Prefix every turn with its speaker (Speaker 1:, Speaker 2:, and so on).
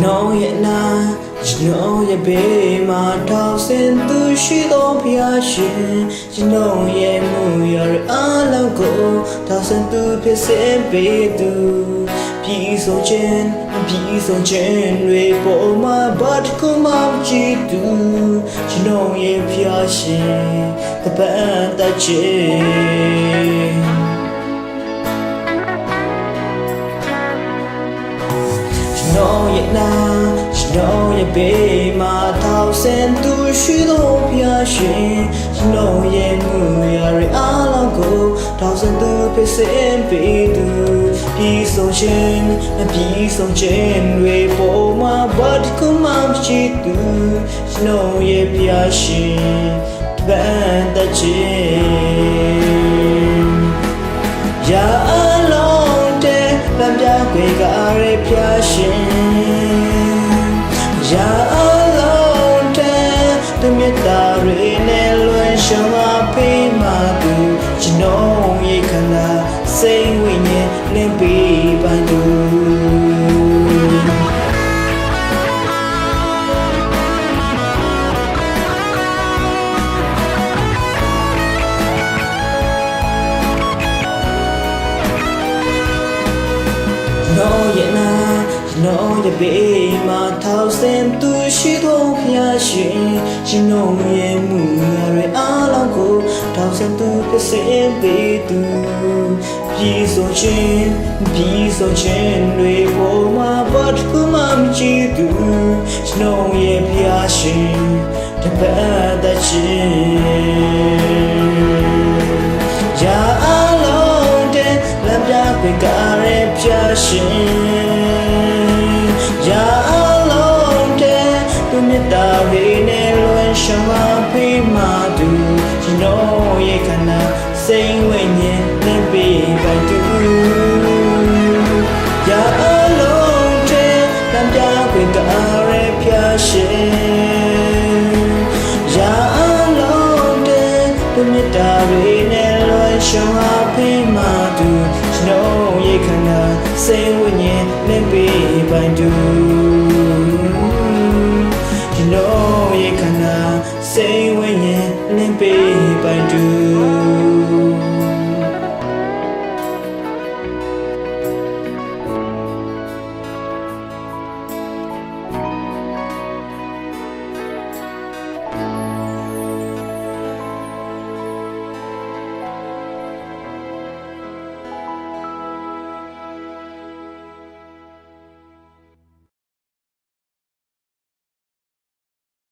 Speaker 1: ရဲ့နာကျွန်တော်ရဲ့ဘေးမှာထောက်ဆင်းသူရှိသောဖျားရှင်ကျွန်တော်ရဲ့မူရအားလုံးကိုထောက်ဆင်းသူဖြစ်စေပေးသူပြည်ဆုံးခြင်းပြည်ဆုံးခြင်းတွေပေါ်မှာဘာတခုမှမကြည့်သူကျွန်တော်ရဲ့ဖျားရှင်တပန်တချေကျွန်တော် ရဲ့နာကျွန်တော်ရဲ့ဘေးမှာထောက်ဆင်သူရှိသောဘုရားရှင်ကျွန်တော်ရဲ့ငူရရအားလုံးကိုထောက်ဆင်သူဖြစ်စေပေးသူပြီးဆုံးခြင်းပြီးဆုံးခြင်းတွေပေါ်မှာဘာတခုမှမရှိသူကျွန်တော်ရဲ့ဘုရားရှင်တပန်တချေရာအလုံးတဲ့ဗံပြခွေကရဖျား ရှင်ရာအလုံးတဲ့တမြတ်တာရင်းနဲ့လွန်ရှောင်းအဖေးမှသူကျွန်တော်ရဲ့ခန္ဓာစိတ်ဝိညာဉ်လင်းပြီး နော်ရဲ့ဘေးမှာထောက်ဆင်သူရှိသောဖျားရှင်ရှင်တော်ရဲ့မူရာတွေအားလုံးကိုထောက်ဆင်သူဖြစ်စေပေးသူပြည်ဆုံးခြင်းပြည်ဆုံးခြင်းတွေပေါ်မှာဘာတစ်ခုမှမကြည့်သူရှင် မြတ်တာရေနဲ့လွန်ရှောင်းအဖေးမှသူကျွန်တော်ရဲ့ခန္ဓာစိတ်ဝိညာဉ်နဲ့ပြီးပိုင်သူရာအလုံးတဲ့လမ်းပြခွေကားရဲ့ဖျားရှင်ရာအလုံးတဲ့သူမြတ်တာရေနဲ့လွန်ရှောင်းအဖေးမှသူကျွန်တော်ရဲ့ခန္ဓာစိတ်ဝိညာဉ်နဲ့ပြီးပိုင်သူ စိတ်ဝိညာဉ်နှင်းပေးပိုင်တူ